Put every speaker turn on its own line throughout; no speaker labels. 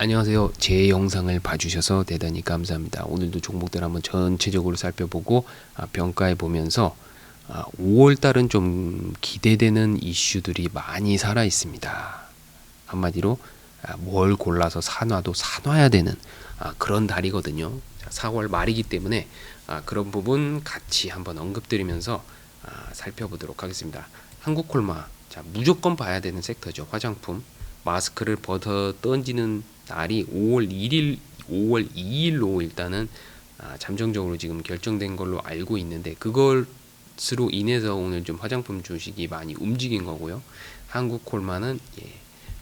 안녕하세요. 제 영상을 봐주셔서 대단히 감사합니다. 오늘도 종목들 한번 전체적으로 살펴보고 아, 평가해 보면서 아, 5월 달은 좀 기대되는 이슈들이 많이 살아 있습니다. 한마디로 아, 뭘 골라서 사놔도 사놔야 되는 아, 그런 달이거든요. 자, 4월 말이기 때문에 아, 그런 부분 같이 한번 언급드리면서 아, 살펴보도록 하겠습니다. 한국콜마 자 무조건 봐야 되는 섹터죠. 화장품 마스크를 벗어 던지는 날이 5월 1일, 5월 2일로 일단은 아, 잠정적으로 지금 결정된 걸로 알고 있는데 그것으로 인해서 오늘 좀 화장품 주식이 많이 움직인 거고요. 한국콜마는 예,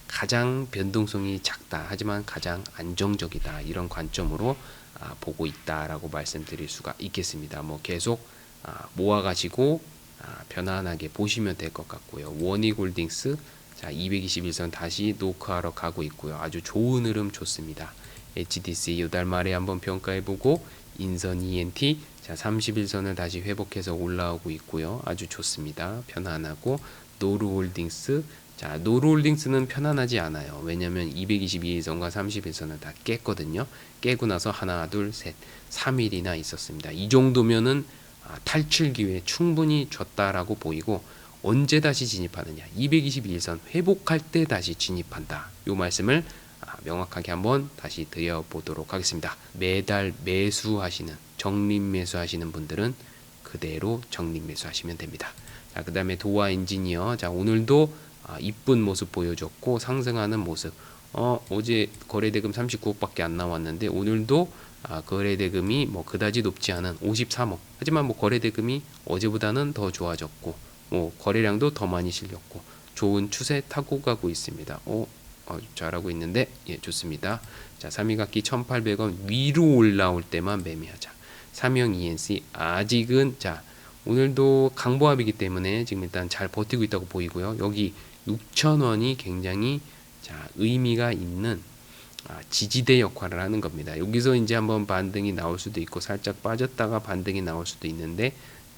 가장 변동성이 작다 하지만 가장 안정적이다 이런 관점으로 아, 보고 있다라고 말씀드릴 수가 있겠습니다. 뭐 계속 아, 모아가지고 아, 편안하게 보시면 될 것 같고요. 원익홀딩스 자 221선 다시 노크하러 가고 있고요. 아주 좋은 흐름 좋습니다. HDC 요달 말에 한번 평가해보고 인선 ENT 자 31선을 다시 회복해서 올라오고 있고요. 아주 좋습니다. 편안하고 노루홀딩스 자 노루홀딩스는 편안하지 않아요. 왜냐하면 222일선과 31선을 다 깼거든요. 깨고 나서 하나 둘셋 3일이나 있었습니다. 이 정도면은 아, 탈출 기회 충분히 줬다라고 보이고 언제 다시 진입하느냐. 221선 회복할 때 다시 진입한다. 요 말씀을 아, 명확하게 한번 다시 드려보도록 하겠습니다. 매달 매수하시는 적립 매수하시는 분들은 그대로 적립 매수하시면 됩니다. 자그 다음에 도화 엔지니어. 자 오늘도 아, 이쁜 모습 보여줬고 상승하는 모습. 어 어제 거래대금 39억밖에 안 나왔는데 오늘도 아, 거래대금이 뭐 그다지 높지 않은 53억. 하지만 뭐 거래대금이 어제보다는 더 좋아졌고 뭐 거래량도 더 많이 실렸고 좋은 추세 타고 가고 있습니다. 어, 어 잘하고 있는데 예 좋습니다. 자 3위각기 1,800원 위로 올라올 때만 매매하자. 삼형 ENC 아직은 자 오늘도 강보합이기 때문에 지금 일단 잘 버티고 있다고 보이고요. 여기 6,000원이 굉장히 자 의미가 있는 아, 지지대 역할을 하는 겁니다. 여기서 이제 한번 반등이 나올 수도 있고 살짝 빠졌다가 반등이 나올 수도 있는데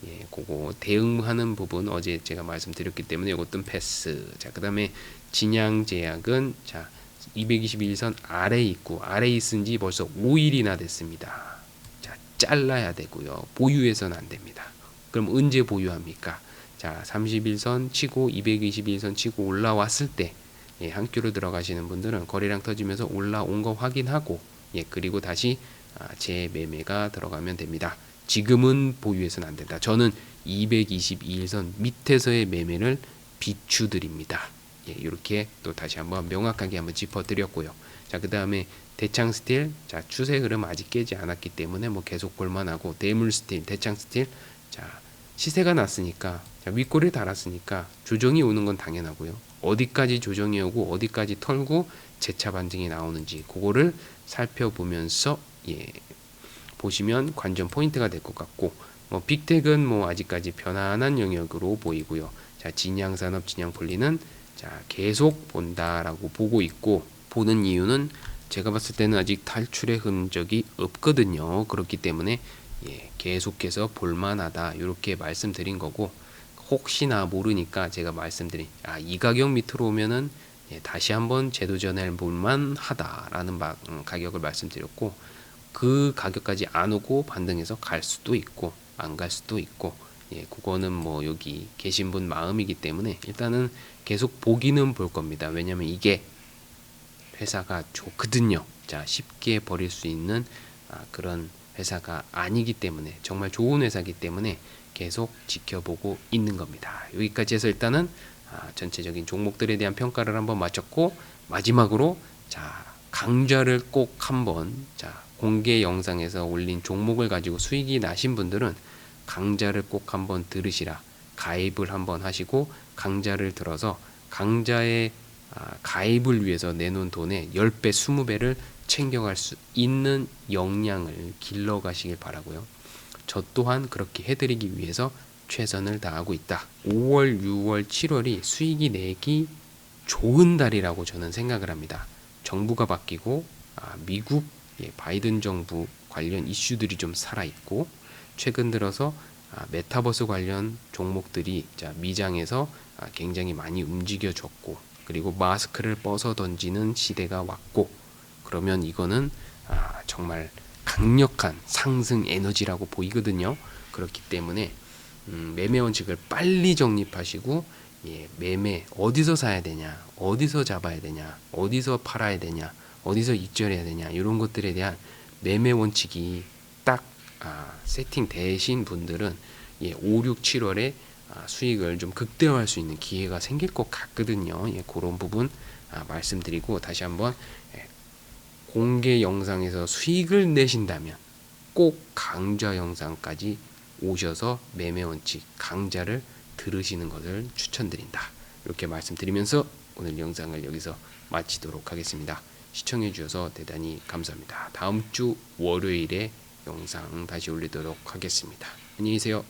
예, 그거 대응하는 부분 어제 제가 말씀드렸기 때문에 이것도 패스. 자, 그다음에 진양 제약은 자 221선 아래 있고 아래 있은 지 벌써 5일이나 됐습니다. 자, 잘라야 되고요. 보유해서는 안 됩니다. 그럼 언제 보유합니까? 자, 31선 치고 221선 치고 올라왔을 때 예, 한 큐로 들어가시는 분들은 거래량 터지면서 올라온 거 확인하고 예, 그리고 다시 아, 재매매가 들어가면 됩니다. 지금은 보유해서는 안 된다. 저는 222일선 밑에서의 매매를 비추드립니다. 예, 이렇게 또 다시 한번 명확하게 한번 짚어드렸고요. 자, 그 다음에 대창 스틸, 자 추세 흐름 아직 깨지 않았기 때문에 뭐 계속 볼만하고 대물 스틸, 대창 스틸, 자 시세가 났으니까 자, 윗골을 달았으니까 조정이 오는 건 당연하고요. 어디까지 조정이 오고 어디까지 털고 재차 반등이 나오는지 그거를 살펴보면서 예, 보시면 관전 포인트가 될 것 같고 뭐 빅텍은 뭐 아직까지 편안한 영역으로 보이고요. 자 진양 산업 진양 폴리는 자 계속 본다라고 보고 있고 보는 이유는 제가 봤을 때는 아직 탈출의 흔적이 없거든요. 그렇기 때문에 예, 계속해서 볼만하다 이렇게 말씀드린 거고 혹시나 모르니까 제가 말씀드린 아, 이 가격 밑으로 오면은 예, 다시 한번 재도전해 볼만하다라는 바, 음, 가격을 말씀드렸고 그 가격까지 안 오고 반등해서 갈 수도 있고 안 갈 수도 있고 예, 그거는 뭐 여기 계신 분 마음이기 때문에 일단은 계속 보기는 볼 겁니다. 왜냐면 이게 회사가 좋거든요. 자, 쉽게 버릴 수 있는 아, 그런 회사가 아니기 때문에 정말 좋은 회사기 때문에 계속 지켜보고 있는 겁니다. 여기까지 해서 일단은 아, 전체적인 종목들에 대한 평가를 한번 마쳤고 마지막으로 자 강좌를 꼭 한번 자 공개 영상에서 올린 종목을 가지고 수익이 나신 분들은 강좌를 꼭 한번 들으시라 가입을 한번 하시고 강좌를 들어서 강좌의 아, 가입을 위해서 내놓은 돈의 10배, 20배를 챙겨갈 수 있는 역량을 길러 가시길 바라고요. 저 또한 그렇게 해드리기 위해서 최선을 다하고 있다. 5월, 6월, 7월이 수익이 내기 좋은 달이라고 저는 생각을 합니다. 정부가 바뀌고 아, 미국 예, 바이든 정부 관련 이슈들이 좀 살아 있고 최근 들어서 아, 메타버스 관련 종목들이 자, 미장에서 아, 굉장히 많이 움직여졌고 그리고 마스크를 벗어 던지는 시대가 왔고 그러면 이거는 아, 정말 강력한 상승 에너지라고 보이거든요. 그렇기 때문에 음, 매매 원칙을 빨리 정립하시고 예, 매매 어디서 사야 되냐, 어디서 잡아야 되냐, 어디서 팔아야 되냐, 어디서 익절해야 되냐 이런 것들에 대한 매매 원칙이 딱 아, 세팅 되신 분들은 예, 5, 6, 7월에 아, 수익을 좀 극대화할 수 있는 기회가 생길 것 같거든요. 예, 그런 부분 아, 말씀드리고 다시 한번 예, 공개 영상에서 수익을 내신다면 꼭 강좌 영상까지 오셔서 매매 원칙 강좌를 들으시는 것을 추천드린다. 이렇게 말씀드리면서 오늘 영상을 여기서 마치도록 하겠습니다. 시청해 주셔서 대단히 감사합니다. 다음 주 월요일에 영상 다시 올리도록 하겠습니다. 안녕히 계세요.